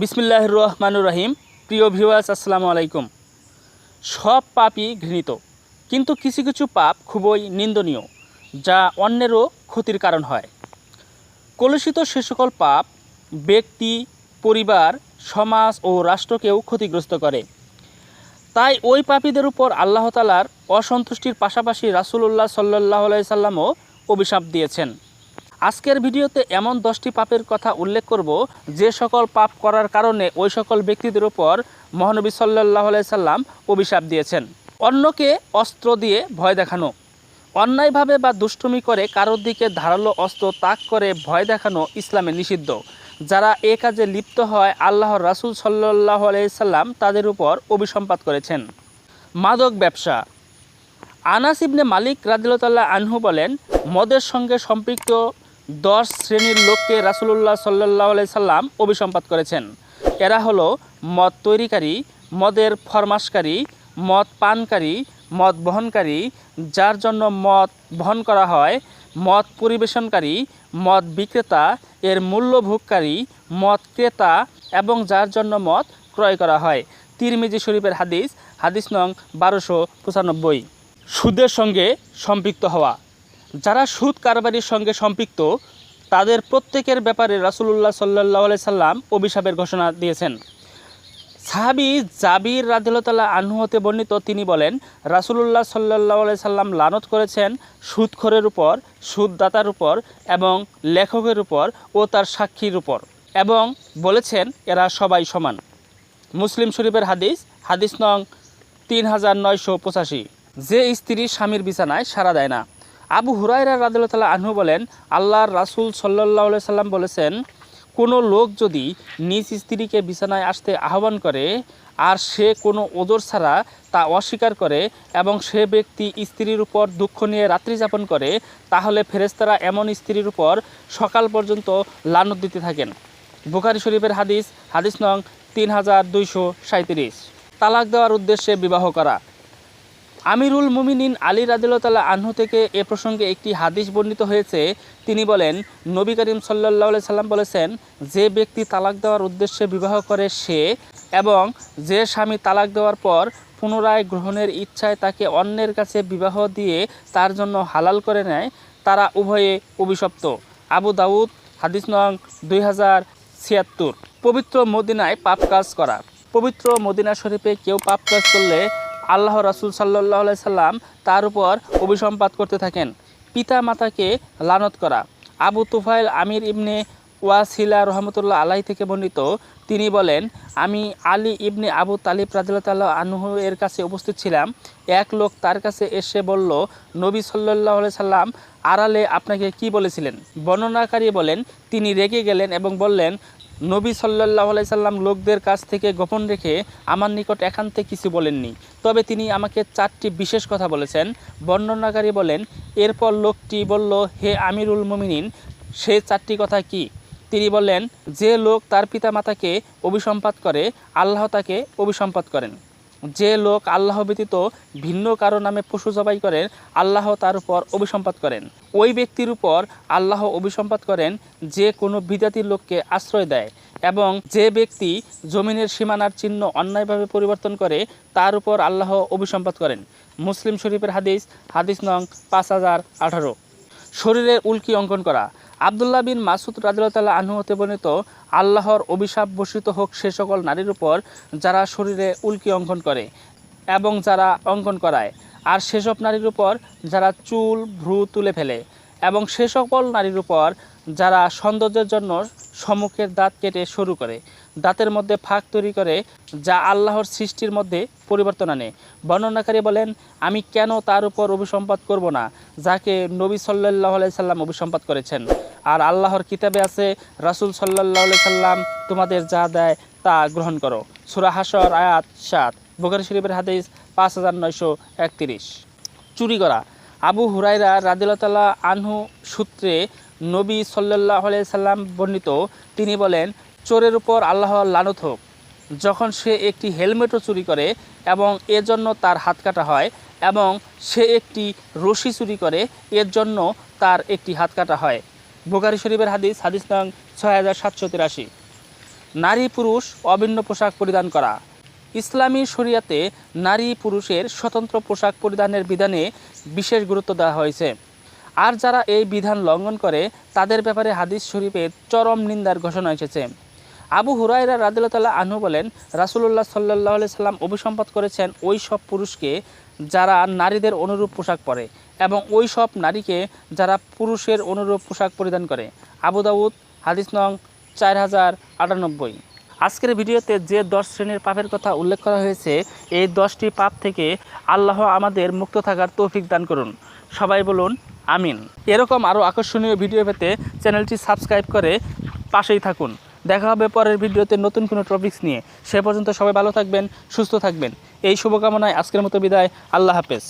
বিসমিল্লাহ রহমানুর রহিম। প্রিয় ভিউয়ার্স আসসালামু আলাইকুম। সব পাপই ঘৃণিত, কিন্তু কিছু কিছু পাপ খুবই নিন্দনীয়, যা অন্যেরও ক্ষতির কারণ হয়। কলুষিত সে সকল পাপ ব্যক্তি, পরিবার, সমাজ ও রাষ্ট্রকেও ক্ষতিগ্রস্ত করে। তাই ওই পাপীদের উপর আল্লাহ তালার অসন্তুষ্টির পাশাপাশি রাসুলুল্লাহ সাল্লাহ সাল্লামও অভিশাপ দিয়েছেন। আজকের ভিডিওতে এমন দশটি পাপের কথা উল্লেখ করব যে সকল পাপ করার কারণে ওই সকল ব্যক্তিদের উপর মহানবী সাল্লাহ সাল্লাম অভিশাপ দিয়েছেন। অন্যকে অস্ত্র দিয়ে ভয় দেখানো, অন্যায়ভাবে বা দুষ্টুমি করে কারোর দিকে ধারালো অস্ত্র তাক করে ভয় দেখানো ইসলামে নিষিদ্ধ। যারা এ কাজে লিপ্ত হয়, আল্লাহর রাসুল সাল্লাহ সাল্লাম তাদের উপর অভিসম্পাত করেছেন। মাদক ব্যবসা, আনাস ইবনে মালিক রাদিল্লাহ আনহু বলেন, মদের সঙ্গে সম্পৃক্ত দশ শ্রেণির লোককে রাসুলুল্লাহ সাল্লাহ সাল্লাম অভিসম্পাত করেছেন। এরা হলো মদ তৈরিকারী, মদের ফরমাসকারী মদ পানকারী, মদ বহনকারী, যার জন্য মদ বহন করা হয়, মদ পরিবেশনকারী, মদ বিক্রেতা, এর মূল্যভোগকারী, মদ ক্রেতা এবং যার জন্য মদ ক্রয় করা হয়। তিরমিজি শরীফের হাদিস হাদিস নং বারোশো পঁচানব্বই। সুদের সঙ্গে সম্পৃক্ত হওয়া। যারা সুদ কারবারির সঙ্গে সম্পৃক্ত, তাদের প্রত্যেকের ব্যাপারে রাসুলুল্লাহ সাল্লাহ সাল্লাম অভিশাপের ঘোষণা দিয়েছেন। সাহাবি জাবির রাদিল্লাহ আনহু হতে বর্ণিত, তিনি বলেন, রাসুলুল্লাহ সাল্লাহ সাল্লাম লানত করেছেন সুদখোরের উপর, সুদদাতার উপর এবং লেখকের উপর ও তার সাক্ষীর উপর এবং বলেছেন, এরা সবাই সমান। মুসলিম শরীফের হাদিস হাদিস নং তিন হাজার নয়শো পঁচাশি। যে স্ত্রী স্বামীর বিছানায় সাড়া দেয় না। আবু হুরাইরা রাদিল্লাহ আনহু বলেন, আল্লাহর রাসুল সাল্লাহ সাল্লাম বলেছেন, কোনো লোক যদি নিজ স্ত্রীকে বিছানায় আসতে আহ্বান করে, আর সে কোনো ওজোর ছাড়া তা অস্বীকার করে এবং সে ব্যক্তি স্ত্রীর উপর দুঃখ নিয়ে রাত্রি যাপন করে, তাহলে ফেরেস্তারা এমন স্ত্রীর উপর সকাল পর্যন্ত লানত দিতে থাকেন। বুখারি শরীফের হাদিস হাদিস নং তিন হাজার দুইশো সাঁত্রিশ তালাক দেওয়ার উদ্দেশ্যে বিবাহ করা। আমিরুল মুমিনিন আলী রাদিল্লাহ আনহু থেকে এ প্রসঙ্গে একটি হাদিস বর্ণিত হয়েছে। তিনি বলেন, নবী করিম সাল্লাহ সাল্লাম বলেছেন, যে ব্যক্তি তালাক দেওয়ার উদ্দেশ্যে বিবাহ করে সে এবং যে স্বামী তালাক দেওয়ার পর পুনরায় গ্রহণের ইচ্ছায় তাকে অন্যের কাছে বিবাহ দিয়ে তার জন্য হালাল করে নেয়, তারা উভয়ে অভিশপ্ত। আবু দাউদ, হাদিস নং দুই হাজার ছিয়াত্তর। পবিত্র মদিনায় পাপ কাজ করা। পবিত্র মদিনা শরীফে কেউ পাপ কাজ করলে আল্লাহ রাসুল সাল্লাহ সাল্লাম তার উপর অভিসম্পাত করতে থাকেন। পিতা মাতাকে লানত করা। আবু তুফাইল আমির ইবনে ওয়াসিলা রহমতুল্লাহ আলাই থেকে বর্ণিত। তিনি বলেন, আমি আলী ইবনে আবু তালিব রাজিল্লাহ আনহু এর কাছে উপস্থিত ছিলাম। এক লোক তার কাছে এসে বলল, নবী সাল্লাহ সাল্লাম আড়ালে আপনাকে কি বলেছিলেন? বর্ণনাকারী বলেন, তিনি রেগে গেলেন এবং বললেন নবী সাল্লাহ সাল্লাম লোকদের কাছ থেকে গোপন রেখে আমার নিকট একান্তে কিছু বলেননি। তবে তিনি আমাকে চারটি বিশেষ কথা বলেছেন। বর্ণনাকারী বলেন, এরপর লোকটি বলল, হে আমিরুল মমিনিন, সে চারটি কথা কি? তিনি বললেন, যে লোক তার পিতা মাতাকে অভিসম্পাত করে, আল্লাহ তাকে অভিসম্পাত করেন। যে লোক আল্লাহ ব্যতীত ভিন্ন কারও নামে পশু জবাই করেন, আল্লাহ তার উপর অভিসম্পাত করেন। ওই ব্যক্তির উপর আল্লাহ অভিসম্পাত করেন যে কোনো বিজাতির লোককে আশ্রয় দেয় এবং যে ব্যক্তি জমিনের সীমানার চিহ্ন অন্যায়ভাবে পরিবর্তন করে, তার উপর আল্লাহ অভিসম্পাত করেন। মুসলিম শরীফের হাদিস হাদিস নং পাঁচ হাজার আঠারো। শরীরে উল্কি অঙ্কন করা। আবদুল্লাহ বিন মাসুদ রাজুল্লাহ আনহু হতে বর্ণিত, আল্লাহর অভিশাপ বর্ষিত হোক সে সকল নারীর উপর যারা শরীরে উল্কি অঙ্কন করে এবং যারা অঙ্কন করায়, আর সেসব নারীর উপর যারা চুল, ভ্রু তুলে ফেলে এবং সে সকল নারীর উপর যারা সৌন্দর্যের জন্য সম্মুখের দাঁত কেটে শুরু করে, দাঁতের মধ্যে ফাঁক তৈরি করে, যা আল্লাহর সৃষ্টির মধ্যে পরিবর্তন আনে। বর্ণনাকারী বলেন, আমি কেন তার উপর অভিসম্পাদ করব না, যাকে নবী সাল্লাহ সাল্লাম অভিসম্পাদ করেছেন? আর আল্লাহর কিতাবে আছে, রাসুল সাল্লাহ সাল্লাম তোমাদের যা দেয় তা গ্রহণ করো। সুরা হাসর আয়াত সাত, বুখারি শরীফের হাদিস পাঁচ হাজার নয়শো একত্রিশ। চুরি করা। আবু হুরাইরা রাদিল্লা আনহু সূত্রে নবী সাল্লাহ সাল্লাম বর্ণিত, তিনি বলেন, চোরের উপর আল্লাহ লানত হোক। যখন সে একটি হেলমেটও চুরি করে এবং এর জন্য তার হাত কাটা হয় এবং সে একটি রশি চুরি করে এর জন্য তার একটি হাত কাটা হয়। বুখারি শরীফের হাদিস হাদিস নং ছয় হাজার সাতশো তিরাশি। নারী পুরুষ অভিন্ন পোশাক পরিধান করা। ইসলামী শরিয়াতে নারী পুরুষের স্বতন্ত্র পোশাক পরিধানের বিধানে বিশেষ গুরুত্ব দেওয়া হয়েছে। আর যারা এই বিধান লঙ্ঘন করে, তাদের ব্যাপারে হাদিস শরীফে চরম নিন্দার ঘোষণা এসেছে। আবু হুরাইরা রাদিল্লাহ আনহু বলেন, রাসুলুল্লাহ সাল্লাহ সাল্লাম অভিসম্পাদ করেছেন ওই সব পুরুষকে যারা নারীদের অনুরূপ পোশাক পরে এবং ওই সব নারীকে যারা পুরুষের অনুরূপ পোশাক পরিধান করে। আবু দাউদ, হাদিস নং চার হাজার আটানব্বই। আজকের ভিডিওতে যে দশ শ্রেণির পাপের কথা উল্লেখ করা হয়েছে, এই দশটি পাপ থেকে আল্লাহ আমাদের মুক্ত থাকার তৌফিক দান করুন। সবাই বলুন, আমিন। এরকম আরও আকর্ষণীয় ভিডিও পেতে চ্যানেলটি সাবস্ক্রাইব করে পাশেই থাকুন। দেখা হবে পরের ভিডিওতে নতুন কোনো টপিক্স নিয়ে। সে পর্যন্ত সবাই ভালো থাকবেন, সুস্থ থাকবেন। এই শুভকামনায় আজকের মতো বিদায়। আল্লাহ হাফেজ।